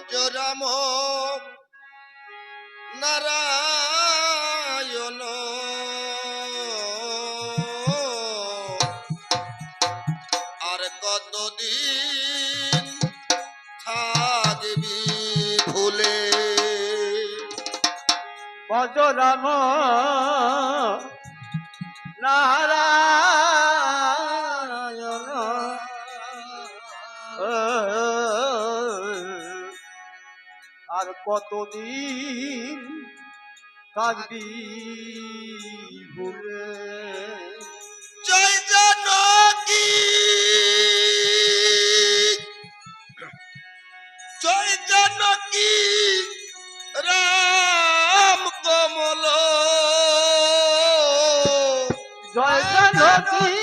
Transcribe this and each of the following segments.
ভজরাম নারায়ণ। আর কতদিন থাকবি ভুলে? ভজরাম নারায়ণ। আর কতদিন কাঁদবি ভুলে? জয় জানকী। জয় জানকী। রাম কমল। জয় জানকী।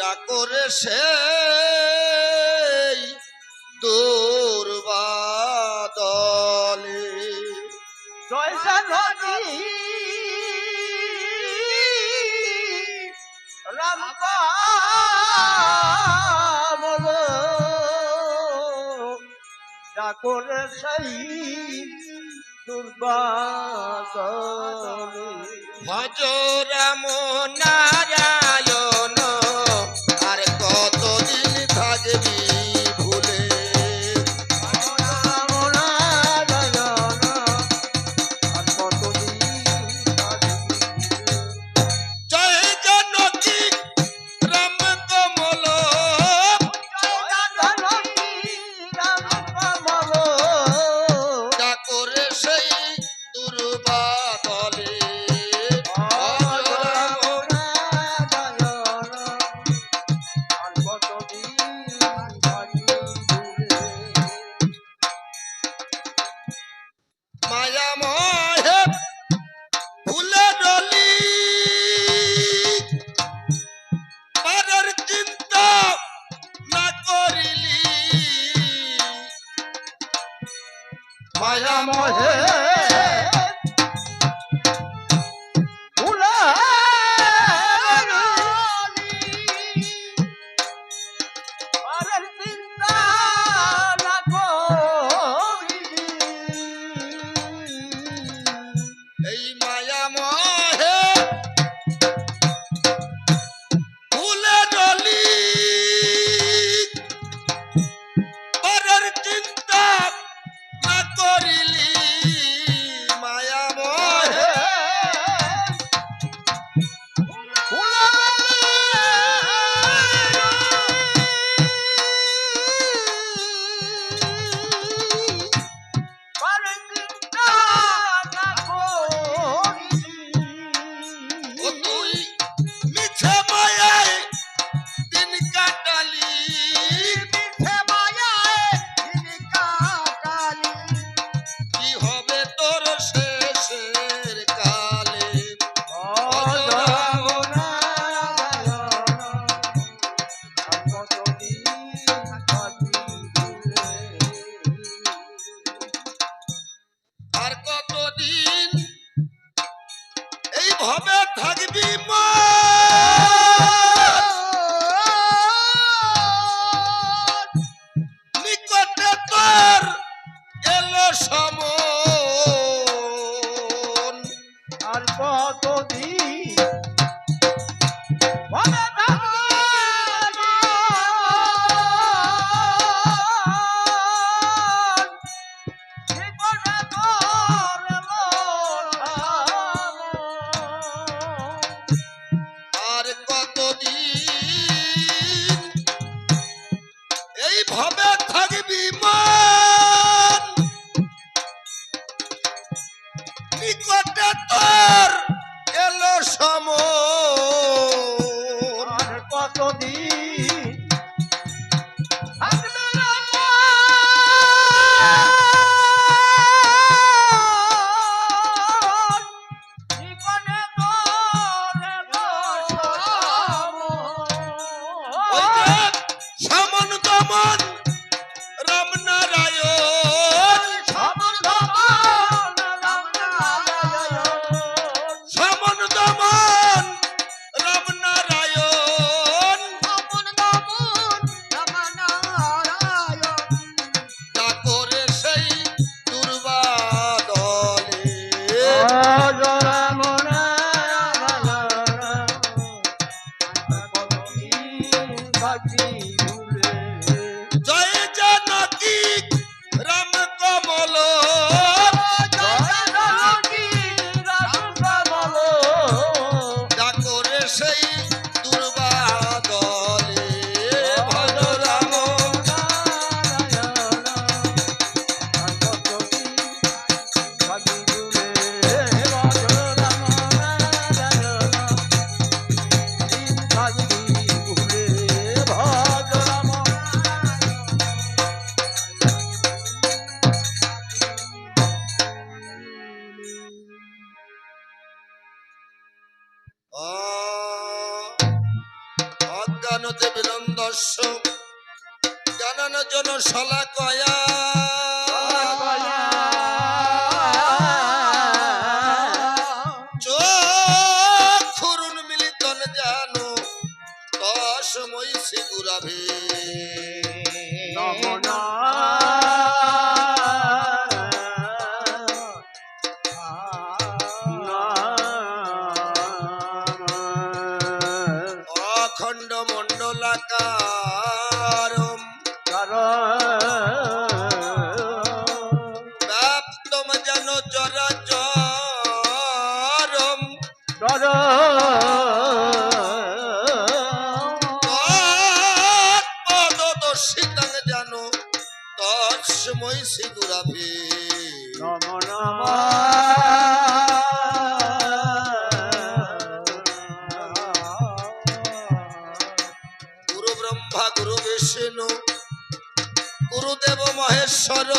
ডাকরে সেই দুর্বাদলে। জয় জানকী রাম কামল ডাকরে সেই দুর্বাদলে। থাকবি মা। নিকটে তোর এলো সম আর কতদিন? কতদিন সামান্যতম অজ্ঞান অজ্ঞানতে বিলন্দস্য জানানোর জন্য শলা কয়া। জানো দশ মই সিগুরাভে নমন তসময় সিগুরাভে গুরু ব্রহ্মা গুরু বিষ্ণু গুরুদেব মহেশ্বর।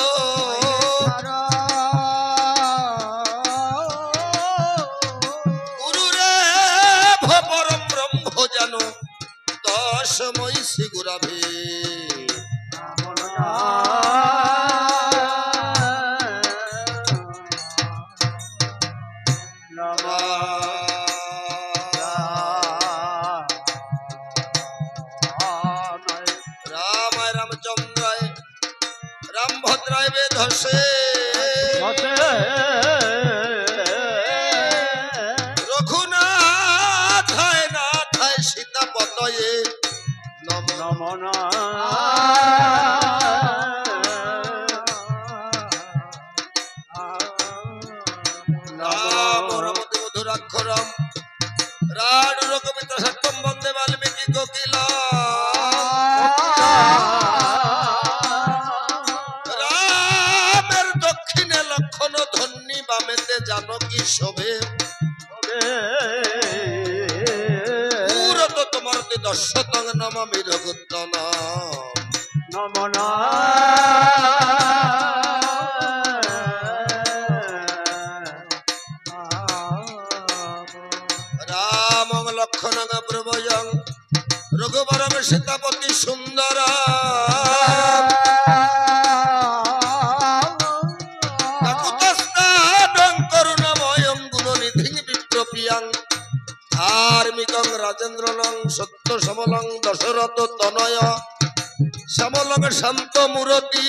গুরুরে পরম ব্রহ্ম যেন তসময় সিগুরাভে রামায় রামচন্দ্রায় রামভদ্রায় বেধসে বাল্মীকি রামের দক্ষিণে লক্ষণ ধন্যী বামেতে জানকী শোভে? তোমার দর্শতং নমামি রঘুত্তন নমনা। রাম ধার্মিকং রাজেন্দ্রনং সত্য সমলং দশরথ তনয়। সমলং শান্ত মূরতি।